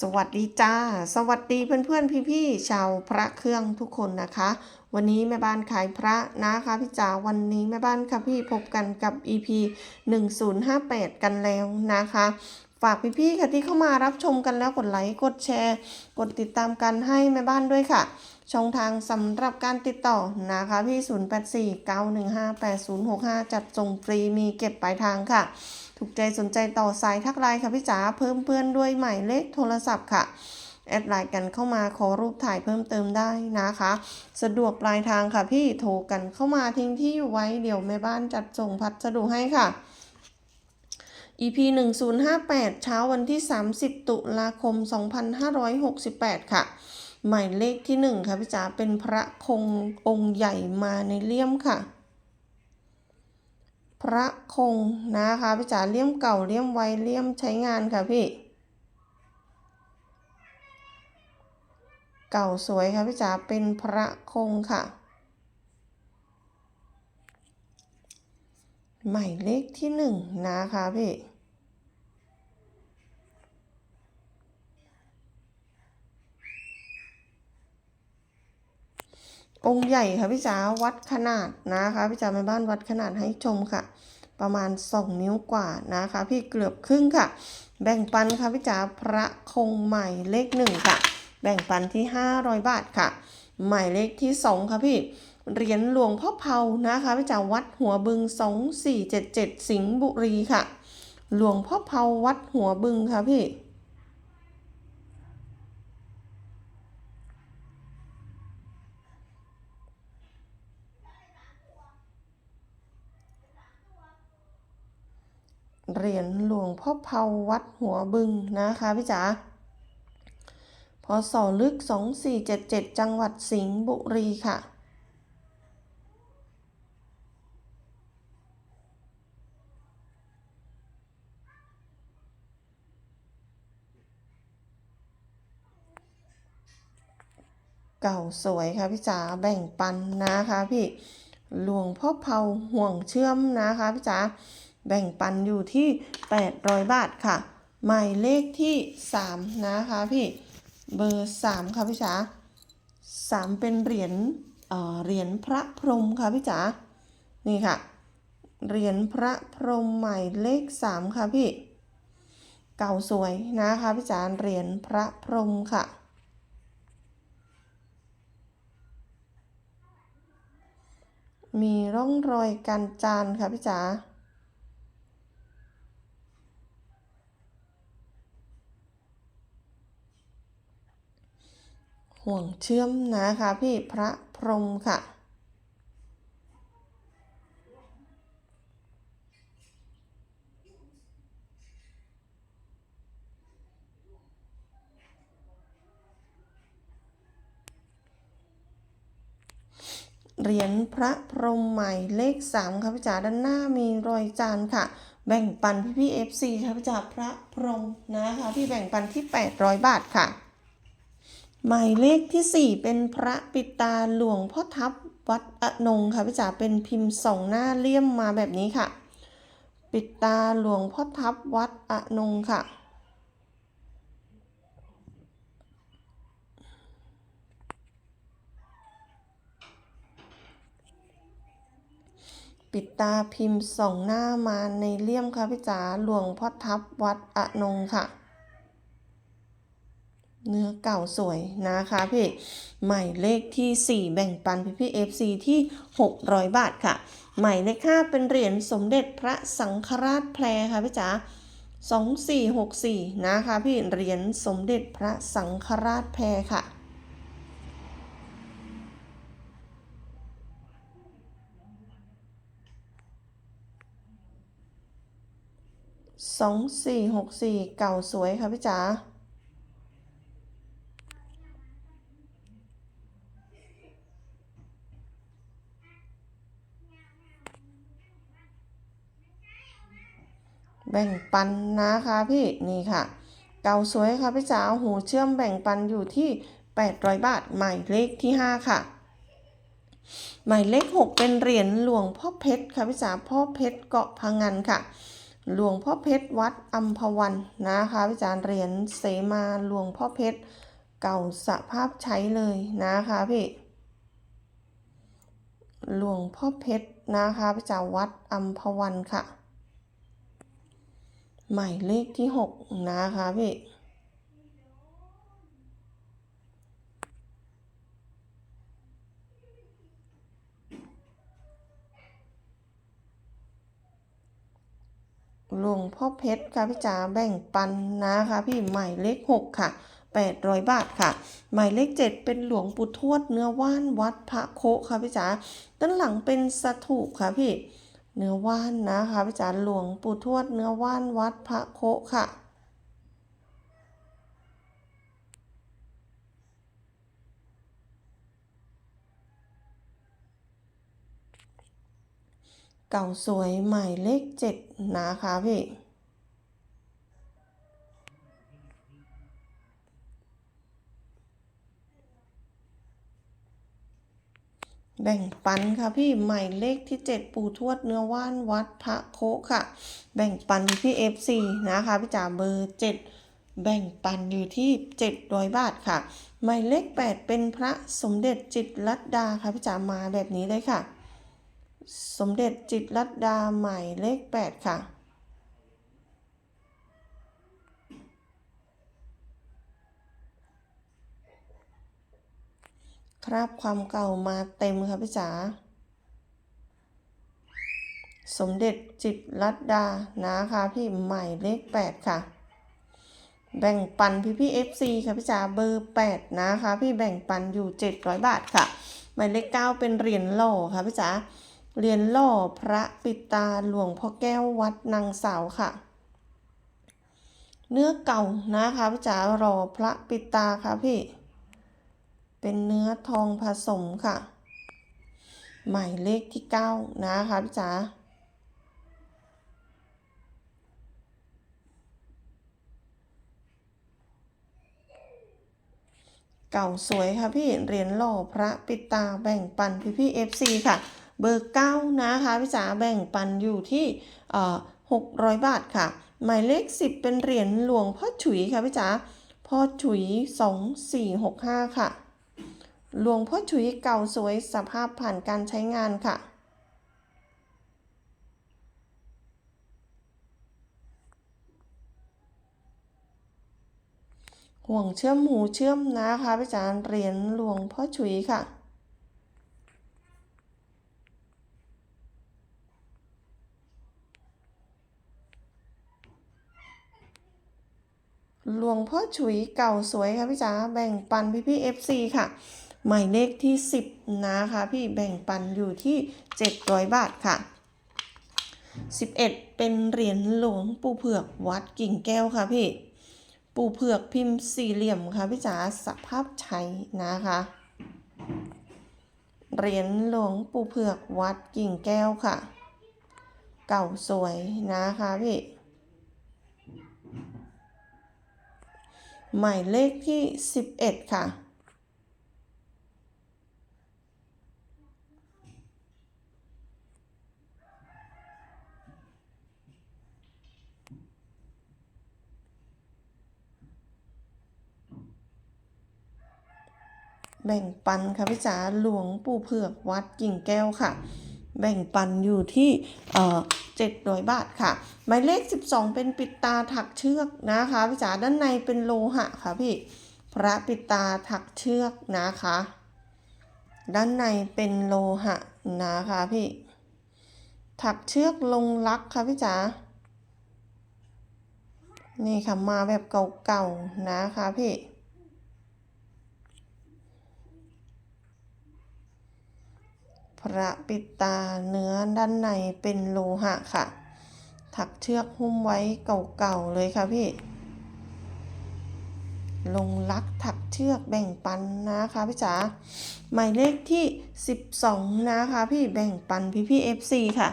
สวัสดีจ้า สวัสดีเพื่อนๆพี่ๆชาวพระเครื่องทุกคนนะคะ วันนี้แม่บ้านขายพระนะคะพี่จ๋าวันนี้แม่บ้านค่ะพี่พบกันกับ EP 1058 กันแล้วนะคะ ฝากพี่ๆค่ะที่เข้ามารับชมกันแล้วกดไลค์กดแชร์ กดติดตามกันให้แม่บ้านด้วยค่ะ ช่องทางสำหรับการติดต่อนะคะพี่ 0849158065 จัดส่งฟรีมีเก็บปลายทางค่ะ ถูกใจสนใจต่อสายทักไลน์ค่ะพี่จ๋าเพิ่มเพื่อนด้วยหมายเลขโทรศัพท์ค่ะ แอดไลน์กันเข้ามาขอรูปถ่ายเพิ่มเติมได้นะคะ สะดวกปลายทางค่ะพี่โทรกันเข้ามาทิ้งที่อยู่ไว้เดี๋ยวแม่บ้านจัดส่งพัสดุให้ค่ะ EP 1058 เช้าวันที่ 30 ตุลาคม 2568 ค่ะ หมายเลขที่ 1 ค่ะพี่จ๋าเป็นพระคงองค์ใหญ่มาในเลี่ยมค่ะ พระคงนะคะพี่จ๋าเลี่ยมเก่าเลี่ยมไวเลี่ยมใช้งานค่ะพี่ เก่าสวยค่ะพี่จ๋าเป็นพระคงค่ะ หมายเลขที่หนึ่งนะคะพี่ องค์ใหญ่ค่ะพี่จ๋าวัดขนาดนะคะพี่จ๋าแม่บ้านวัดขนาดให้ชมค่ะ ประมาณ 2 นิ้วกว่านะคะ พี่เกือบครึ่งค่ะ แบ่งปันค่ะพี่จ๋าพระคงใหม่เลขหนึ่งค่ะ แบ่งปันที่ 500 บาทค่ะ หมายเลขที่ 2 ค่ะพี่เหรียญหลวงพ่อเผานะคะพี่จ๋าวัดหัวบึง 2477 สิงห์บุรีค่ะ หลวงพ่อเผาวัดหัวบึงค่ะพี่ เหรียญหลวงพ่อเผาวัดหัวบึงนะคะพี่จ๋าพศลึก 2477 จังหวัดสิงห์บุรีค่ะ เก่าสวยค่ะพี่จ๋าแบ่งปันนะคะพี่หลวงพ่อเผาห่วงเชื่อมนะคะพี่จ๋า แบ่งปันอยู่ที่ 800 บาทค่ะ หมายเลขที่ 3 นะคะพี่ เบอร์ 3 ค่ะพี่จ๋า3 เป็นเหรียญเอ่อเหรียญพระพรหมค่ะพี่จ๋า นี่ค่ะ เหรียญพระพรหมหมายเลข 3 ค่ะพี่ เก่าสวยนะคะพี่จ๋า เหรียญพระพรหมค่ะมีร่องรอยการจานค่ะพี่จ๋า ห่วงเชื่อมนะคะพี่พระพรหมค่ะ เหรียญพระพรหมใหม่เลข 3 ค่ะพี่จ๋าด้านหน้ามีรอยจานค่ะ แบ่งปันพี่พี่เอฟซีค่ะพี่จ๋าพระพรหมนะคะพี่แบ่งปันที่ 800 บาทค่ะ หมายเลขที่ 4 เป็นพระปิตาหลวงพ่อทับวัดอนงค่ะพี่จ๋าเป็นพิมพ์สองหน้าเลี่ยมมาแบบนี้ค่ะ ปิดตาหลวงพ่อทับวัดอนงค่ะ ปิดตาพิมพ์สองหน้ามาในเลี่ยมค่ะพี่จ๋าหลวงพ่อทับวัดอนงค่ะ เนื้อเก่าสวยนะคะพี่หมายเลขที่ 4 แบ่งปันพี่พี่ FC ที่ 600 บาทค่ะ หมายเลข5เป็นเหรียญสมเด็จพระสังฆราชแพรค่ะพี่จ๋า2464นะคะพี่เหรียญสมเด็จพระสังฆราชแพรค่ะสองสี่หกสี่เก่าสวยค่ะพี่จ๋า แบ่งปันนะคะพี่นี่ค่ะ เก่าสวยค่ะพี่จ๋าหูเชื่อมแบ่งปันอยู่ที่ 800 บาทหมายเลขที่ 5 ค่ะ หมายเลข 6 เป็นเหรียญหลวงพ่อเพชรค่ะพี่จ๋าพ่อเพชรเกาะพังงันค่ะ หลวงพ่อเพชรวัดอัมพวันนะคะพี่จาเหรียญเสมาหลวงพ่อเพชรเก่าสภาพใช้เลยนะคะพี่หลวงพ่อเพชรนะคะพี่จาวัดอัมพวันค่ะ หมายเลขที่หกนะคะพี่หลวงพ่อเพชรค่ะพี่จ๋าแบ่งปันนะคะพี่หมายเลขหกค่ะแปดร้อยบาทค่ะ หมายเลขเจ็ดเป็นหลวงปู่ทวดเนื้อว่านวัดพระโคค่ะพี่จ๋าด้านหลังเป็นสถูปค่ะพี่ เนื้อว่านนะคะพี่จ๋าหลวงปู่ทวดเนื้อว่านวัดพระโคค่ะ เก่าสวยหมายเลขเจ็ดนะคะพี่ แบ่งปันค่ะพี่หมายเลขที่ 7 ปู่ทวดเนื้อว่านวัดพระโคค่ะ แบ่งปันพี่ FC นะคะพี่จ๋าเบอร์ 7 แบ่งปันอยู่ที่ 700 บาทค่ะ หมายเลข 8 เป็นพระสมเด็จจิตรลัดดาค่ะพี่จ๋ามาแบบนี้เลยค่ะ สมเด็จจิตรลัดดาหมายเลข 8 ค่ะ คราบความเก่ามาเต็มค่ะพี่จ๋าสมเด็จจิตรลัดดานะคะพี่ใหม่เลข8ค่ะ แบ่งปันพี่พี่ FC ค่ะพี่จ๋าเบอร์8นะคะพี่แบ่งปันอยู่700บาทค่ะหมายเลข9เป็นเหรียญหล่อค่ะพี่จ๋าเหรียญหล่อพระปิตาหลวงพ่อแก้ววัดนางสาวค่ะ เนื้อเก่านะคะพี่จ๋ารอพระปิตาค่ะพี่ เป็นเนื้อทองผสมค่ะ หมายเลขที่ 9 นะคะพี่จ๋าเก่าสวยค่ะพี่เหรียญหล่อพระปิดตาแบ่งปันพี่พี่ FC ค่ะ เบอร์9นะคะพี่จ๋าแบ่งปันอยู่ที่เอ่อ600บาทค่ะ หมายเลข10เป็นเหรียญหลวงพ่อฉุยค่ะพี่จ๋าพ่อฉุย2465ค่ะ หลวงพ่อฉุยเก่าสวยสภาพผ่านการใช้งานค่ะ ห่วงเชื่อมหูเชื่อมนะคะพี่จารย์เหรียญหลวงพ่อฉุยค่ะหลวงพ่อฉุยเก่าสวยค่ะพี่จ๋าแบ่งปันพี่พี่ FC ค่ะ หมายเลขที่ 10 นะคะ พี่แบ่งปันอยู่ที่ 700 บาทค่ะ 11 เป็นเหรียญหลวงปู่เผือกวัดกิ่งแก้วค่ะพี่ ปู่เผือกพิมพ์สี่เหลี่ยมค่ะพี่จ๋าสภาพใช้นะคะเหรียญหลวงปู่เผือกวัดกิ่งแก้วค่ะ เก่าสวยนะคะพี่ หมายเลขที่ 11 ค่ะ แบ่งปันค่ะพี่จ๋าหลวงปู่เผือกวัดกิ่งแก้วค่ะ แบ่งปันอยู่ที่เอ่อ700บาทค่ะ หมายเลข12เป็นปิดตาถักเชือกนะคะพี่จ๋าด้านในเป็นโลหะค่ะพี่พระปิดตาถักเชือกนะคะ ด้านในเป็นโลหะนะคะพี่ถักเชือกลงลักค่ะพี่จ๋านี่ค่ะมาแบบเก่าๆนะคะพี่ พระปิดตาเนื้อด้านในเป็นโลหะค่ะ ถักเชือกหุ้มไว้เก่าๆเลยค่ะพี่ ลงลักถักเชือกแบ่งปันนะคะพี่จ๋าหมายเลขที่ 12 นะคะพี่แบ่งปันพี่พี่ FC ค่ะ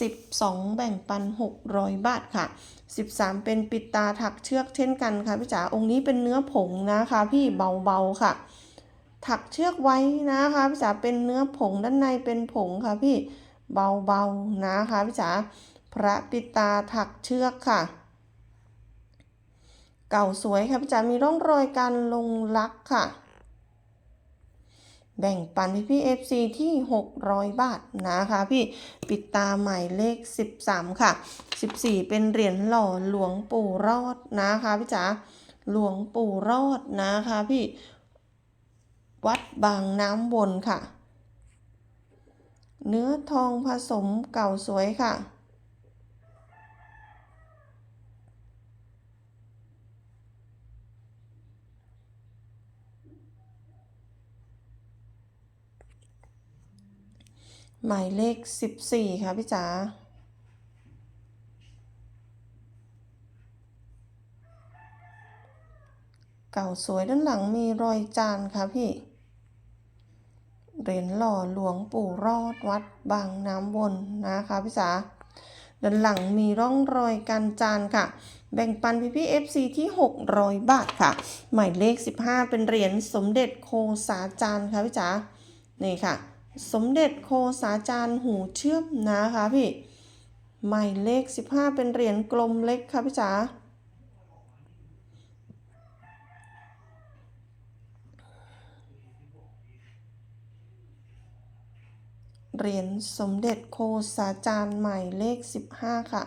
12 แบ่งปัน 600 บาทค่ะ 13 เป็นปิดตาถักเชือกเช่นกันค่ะพี่จ๋าองค์นี้เป็นเนื้อผงนะคะพี่เบาๆค่ะ ถักเชือกไว้นะคะพี่จ๋าเป็นเนื้อผงด้านในเป็นผงค่ะพี่เบาๆนะคะพี่จ๋าพระปิตาถักเชือกค่ะ เก่าสวยค่ะพี่จ๋ามีร่องรอยการลงลักค่ะ แบ่งปันพี่พี่ FC ที่ 600 บาทนะคะพี่ปิดตาหมายเลข 13 ค่ะ 14 เป็นเหรียญหล่อหลวงปู่รอดนะคะพี่จ๋าหลวงปู่รอดนะคะพี่ วัดบางน้ำวนค่ะ เนื้อทองผสมเก่าสวยค่ะ หมายเลข 14 ค่ะพี่จ๋าเก่าสวยด้านหลังมีรอยจานค่ะพี่ เหรียญหล่อหลวงปู่รอดวัดบางน้ำวนนะคะพี่จ๋าด้านหลังมีร่องรอยการจานค่ะ แบ่งปันพี่พี่ FC ที่ 600 บาทค่ะ หมายเลข 15 เป็นเหรียญสมเด็จโคสาจารย์ค่ะพี่จ๋านี่ค่ะ สมเด็จโคสาจารย์หูเชื่อมนะคะพี่หมายเลข 15 เป็นเหรียญกลมเล็กค่ะพี่จ๋า เหรียญสมเด็จโคสาจารย์หมายเลข 15 ค่ะ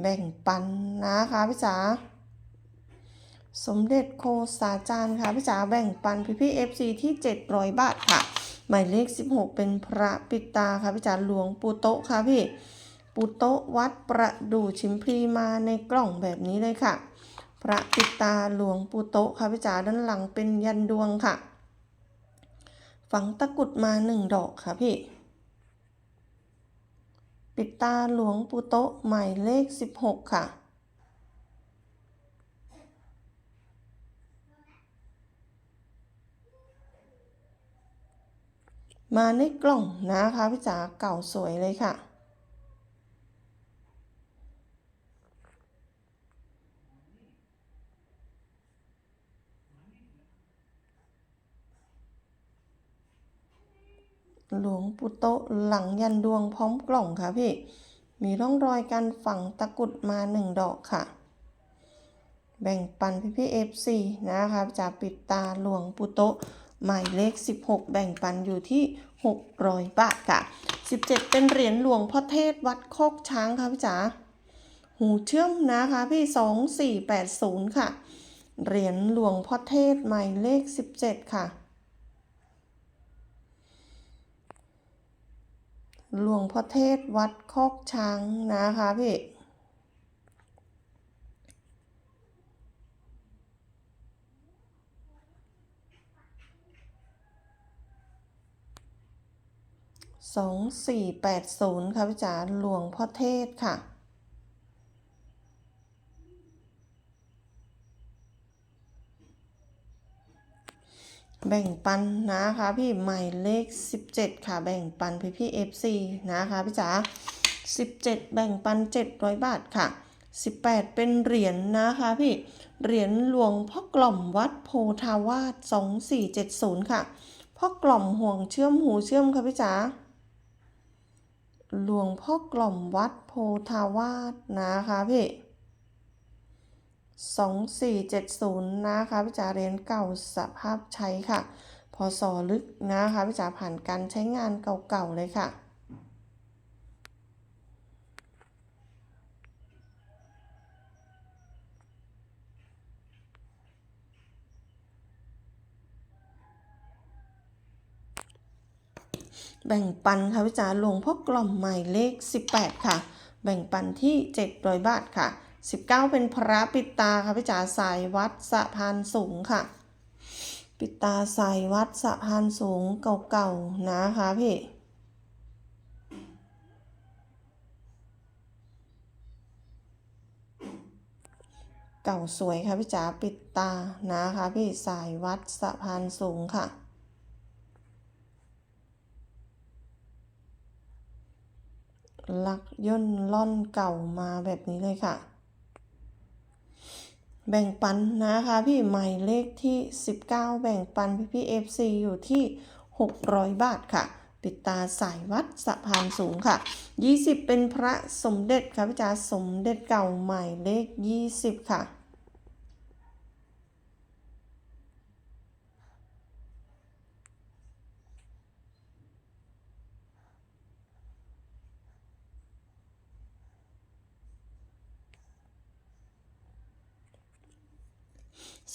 แบ่งปันนะคะพี่จ๋าสมเด็จโคสาจารย์ค่ะพี่จ๋าแบ่งปันพี่พี่ FC ที่ 700 บาทค่ะ หมายเลข 16 เป็นพระปิตาค่ะพี่จ๋าหลวงปูโตค่ะพี่ปูโตวัดประดู่ชิมพลีมาในกล่องแบบนี้เลยค่ะ พระปิตาหลวงปู่โตะค่ะพี่จ๋าด้านหลังเป็นยันดวงค่ะ ฝังตะกรุดมาหนึ่งดอกค่ะพี่ ปิตาหลวงปู่โตะหมายเลข16ค่ะมาในกล่องนะคะพี่จ๋าเก่าสวยเลยค่ะ หลวงปู่โตหลังยันดวงพร้อมกล่องค่ะพี่ มีร่องรอยการฝังตะกุดมาหนึ่งดอกค่ะ แบ่งปันพี่พี่เอฟซีนะคะจะปิดตาหลวงปู่โตหมายเลข 16 แบ่งปันอยู่ที่ 600 บาทค่ะ 17 เป็นเหรียญหลวงพ่อเทศวัดโคกช้างค่ะพี่จ๋าหูเชื่อมนะคะพี่ 2480 ค่ะ เหรียญหลวงพ่อเทศหมายเลข 17 ค่ะ หลวงพ่อเทศวัดคอกช้างนะคะพี่สองสี่แปดศูนย์ค่ะพี่จ๋าหลวงพ่อเทศค่ะ แบ่งปันนะคะพี่หมายเลข 17 ค่ะ แบ่งปันพี่พี่ FC นะคะพี่จ๋า17 แบ่งปัน 700 บาทค่ะ 18 เป็นเหรียญนะคะพี่เหรียญหลวงพ่อกล่อมวัดโพธาวาส2470 ค่ะพ่อกล่อมห่วงเชื่อมหูเชื่อมค่ะพี่จ๋าหลวงพ่อกล่อมวัดโพธาวาสนะคะพี่ สองสี่เจ็ดศูนย์นะคะพี่จ๋าเรียญเก่าสภาพใช้ค่ะพอสอลึกนะคะพี่จ๋าผ่านการใช้งานเก่าๆเลยค่ะแบ่งปันค่ะพี่จ๋าหลวงพ่อกล่อมใหมายเลข 18 ค่ะ แบ่งปันที่ 700 บาทค่ะ 19 เป็นพระปิตาค่ะพี่จ๋าสายวัดสะพานสูงค่ะ ปิตาสายวัดสะพานสูงเก่าๆนะคะพี่เก่าสวยค่ะพี่จ๋าปิดตานะคะพี่สายวัดสะพานสูงค่ะ ลักย่นล่อนเก่ามาแบบนี้เลยค่ะ แบ่งปันนะคะพี่หมายเลขที่ 19 แบ่งปันพี่พี่ FC อยู่ที่ 600 บาทค่ะ ปิดตาสายวัดสะพานสูงค่ะ 20 เป็นพระสมเด็จค่ะพี่จ๋าสมเด็จเก่าหมายเลข 20 ค่ะ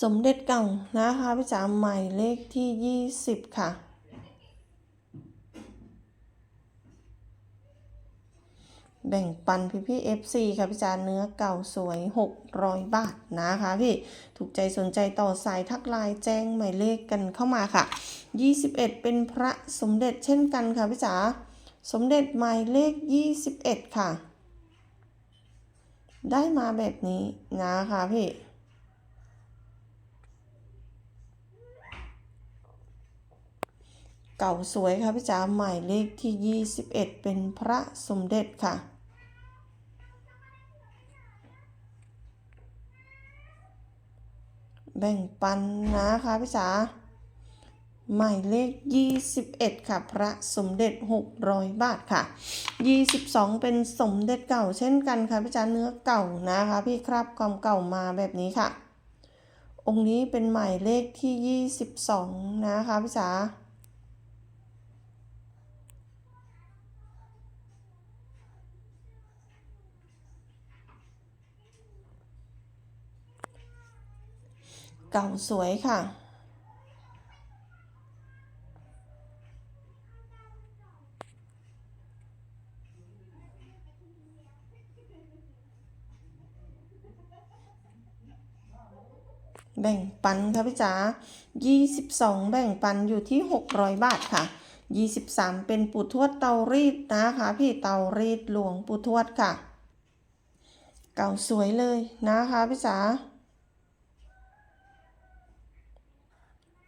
สมเด็จเก่านะคะพี่จ๋าหมายเลขที่ 20 ค่ะ แบ่งปันพี่พี่ FC ค่ะพี่จ๋าเนื้อเก่าสวย 600 บาทนะคะพี่ ถูกใจสนใจต่อสายทักไลน์แจ้งหมายเลขกันเข้ามาค่ะ 21 เป็นพระสมเด็จเช่นกันค่ะพี่จ๋าสมเด็จหมายเลข 21 ค่ะ ได้มาแบบนี้นะคะพี่ เก่าสวยค่ะพี่จ๋าหมายเลขที่ 21 เป็นพระสมเด็จค่ะ แบ่งปันนะคะพี่จ๋าหมายเลข 21 ค่ะ พระสมเด็จ 600 บาทค่ะ 22 เป็นสมเด็จเก่าเช่นกันค่ะพี่จ๋าเนื้อเก่านะคะ พี่ครับความเก่ามาแบบนี้ค่ะ องค์นี้เป็นหมายเลขที่ 22 นะคะพี่จ๋า เก่าสวยค่ะ แบ่งปันค่ะพี่จ๋า22 แบ่งปันอยู่ที่ 600 บาทค่ะ 23 เป็นปู่ทวดเตารีดนะคะ พี่เตารีดหลวงปู่ทวดค่ะ เก่าสวยเลยนะคะพี่จ๋า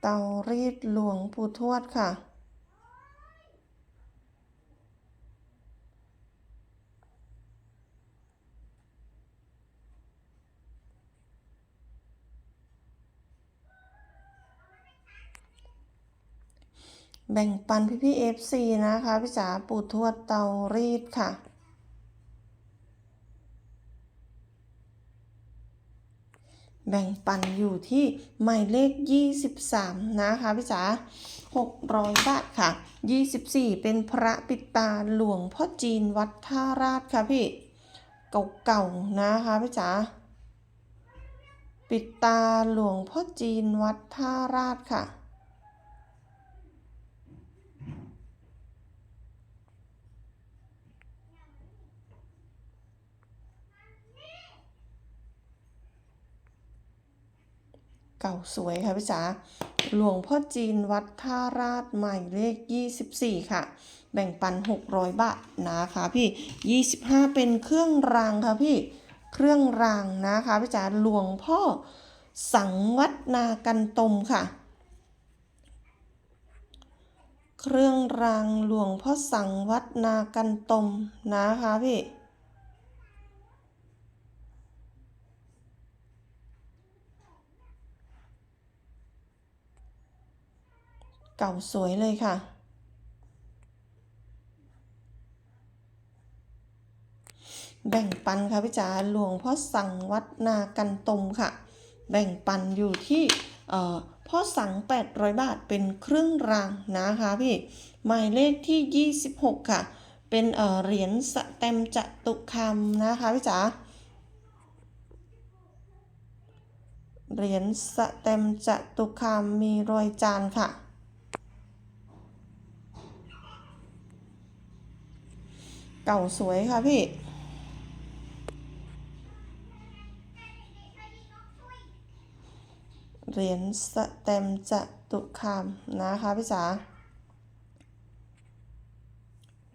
เตารีดหลวงปู่ทวดค่ะ แบ่งปันพี่พี่เอฟซีนะคะ พี่จ๋าปู่ทวดเตารีดค่ะ แบ่งปันอยู่ที่หมายเลข 23 นะคะพี่จ๋า600 บาทค่ะ 24 เป็นพระปิดตาหลวงพ่อจีนวัดท่าราชค่ะพี่ เก่าๆ นะคะพี่จ๋าปิดตาหลวงพ่อจีนวัดท่าราชค่ะ เก่าสวยค่ะพี่จ๋าหลวงพ่อจีนวัดท่าราชหมายเลข 24 ค่ะ แบ่งปัน 600 บาทนะคะพี่ 25 เป็นเครื่องรางค่ะพี่เครื่องรางนะคะพี่จ๋าหลวงพ่อสังวัดนากันตมค่ะ เครื่องรางหลวงพ่อสังวัดนากันตมนะคะพี่ เก่าสวยเลยค่ะ แบ่งปันค่ะพี่จ๋าหลวงพ่อสั่งวัดนากันตมค่ะ แบ่งปันอยู่ที่เอ่อพ่อสั่ง 800 บาทเป็นเครื่องรางนะคะพี่ หมายเลขที่ 26 ค่ะ เป็นเหรียญสแตมจตุคามนะคะพี่จ๋าเหรียญสแตมจตุคามมีรอยจานค่ะ เก่าสวยค่ะพี่ เหรียญสแตมป์จตุคามนะคะพี่จ๋า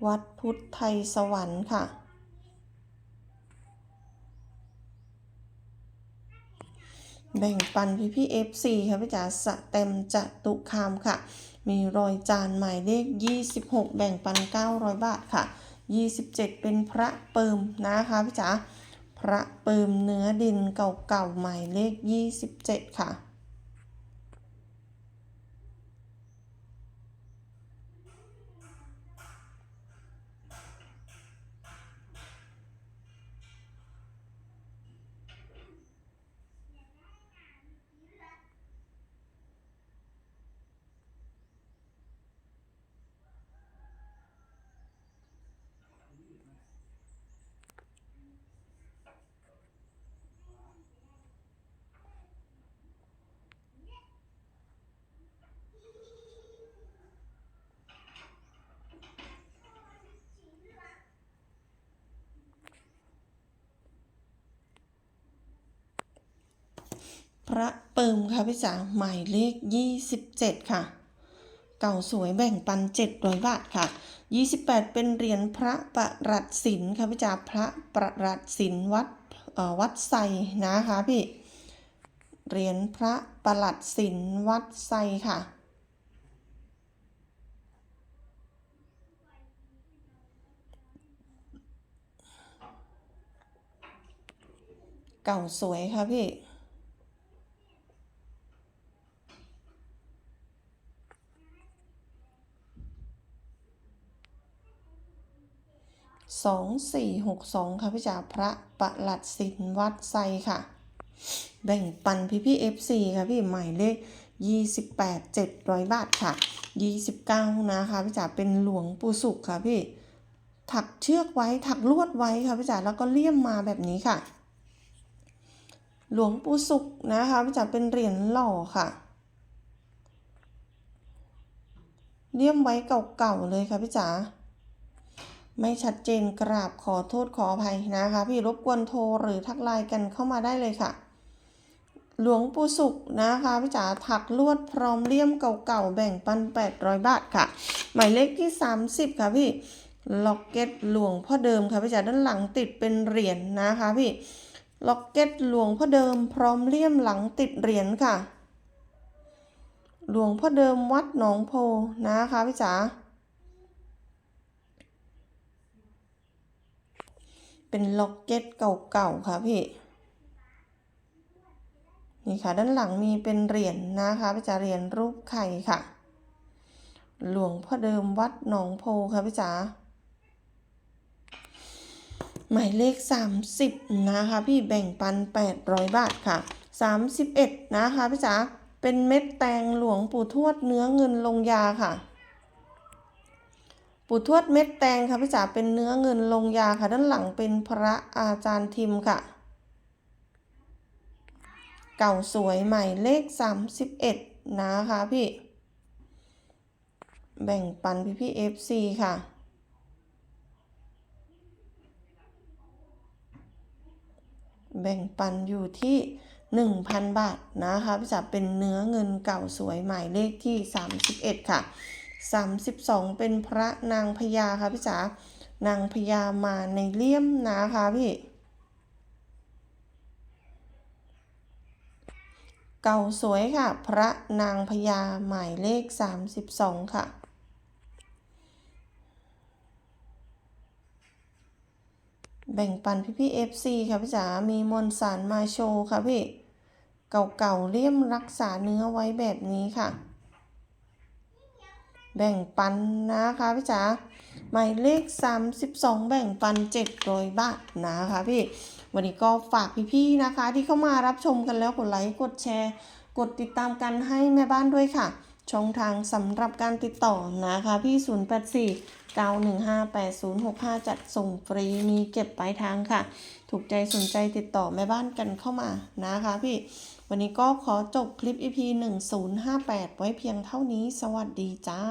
วัดพุทธไทยสวรรค์ค่ะ แบ่งปันพี่พี่เอฟซีค่ะพี่จ๋าสแตมป์จตุคามค่ะ มีรอยจานหมายเลข 26 แบ่งปัน 900 บาทค่ะ 27 เป็นพระเปิมนะคะพี่จ๋าพระเปิมเนื้อดินเก่าๆหมายเลข 27 ค่ะ พระเปิมค่ะพี่จ๋าหมายเลข 27 ค่ะ เก่าสวยแบ่งปัน 700 บาทค่ะ 28 เป็นเหรียญพระประหลัดศิลค่ะพี่จ๋าพระประหลัดศิลวัดวัดไซนะคะพี่เหรียญพระประหลัดศิลวัดไซค่ะเก่าสวยค่ะพี่ สองสี่หกสองค่ะพี่จ๋าพระประหลัดศิลวัดไซค่ะ แบ่งปันพี่พี่เอฟซีค่ะพี่หมายเลขยี่สิบแปดเจ็ดร้อยบาทค่ะยี่สิบเก้านะคะพี่จ๋าเป็นหลวงปู่สุขค่ะพี่ ถักเชือกไว้ถักลวดไว้ค่ะพี่จ๋าแล้วก็เลี่ยมมาแบบนี้ค่ะ หลวงปู่สุขนะคะพี่จ๋าเป็นเหรียญหล่อค่ะเลี่ยมไว้เก่าๆเลยค่ะพี่จ๋า ไม่ชัดเจนกราบขอโทษขออภัยนะคะ พี่รบกวนโทรหรือทักไลน์กันเข้ามาได้เลยค่ะ หลวงปู่สุขนะคะพี่จ๋าถักลวดพร้อมเลี่ยมเก่าๆแบ่งปัน 800 บาทค่ะ หมายเลขที่ 30 ค่ะพี่ล็อกเก็ตหลวงพ่อเดิมค่ะพี่จ๋าด้านหลังติดเป็นเหรียญนะคะพี่ล็อกเก็ตหลวงพ่อเดิมพร้อมเลี่ยมหลังติดเหรียญค่ะ หลวงพ่อเดิมวัดหนองโพนะคะพี่จ๋า เป็นล็อกเก็ตเก่าๆค่ะพี่ นี่ค่ะ ด้านหลังมีเป็นเหรียญนะคะพี่จ๋าเหรียญรูปไข่ค่ะ หลวงพ่อเดิมวัดหนองโพค่ะพี่จ๋าหมายเลข 30 นะคะพี่แบ่งปัน 800 บาทค่ะ 31 นะคะพี่จ๋าเป็นเม็ดแตงหลวงปู่ทวดเนื้อเงินลงยาค่ะ ปู่ทวดเม็ดแตงค่ะพี่จ๋าเป็นเนื้อเงินลงยาค่ะด้านหลังเป็นพระอาจารย์ทิมค่ะ เก่าสวยใหม่เลข 31 นะคะพี่ แบ่งปันพี่พี่ FC ค่ะแบ่งปันอยู่ที่ 1,000 บาทนะคะพี่จ๋าเป็นเนื้อเงินเก่าสวยหมายเลขที่ 31 ค่ะ 32 เป็นพระนางพญาค่ะพี่จ๋านางพญามาในเลี่ยมนะคะพี่เก่าสวยค่ะ พระนางพญาหมายเลข 32 ค่ะ แบ่งปันพี่พี่ FC ค่ะพี่จ๋ามีมวลสารมาโชว์ค่ะพี่ เก่าๆเลี่ยมรักษาเนื้อไว้แบบนี้ค่ะ แบ่งปันนะคะพี่จ๋าหมายเลข 32 แบ่งปัน 700 บาทนะคะพี่ วันนี้ก็ฝากพี่ๆนะคะ ที่เข้ามารับชมกันแล้วกดไลค์กดแชร์ กดติดตามกันให้แม่บ้านด้วยค่ะ ช่องทางสำหรับการติดต่อนะคะพี่ 084 915 8065 จัดส่งฟรีมีเก็บปลายทางค่ะ ถูกใจสนใจติดต่อแม่บ้านกันเข้ามานะคะพี่ วันนี้ก็ขอจบคลิป EP 1058 ไว้เพียงเท่านี้ สวัสดีจ้า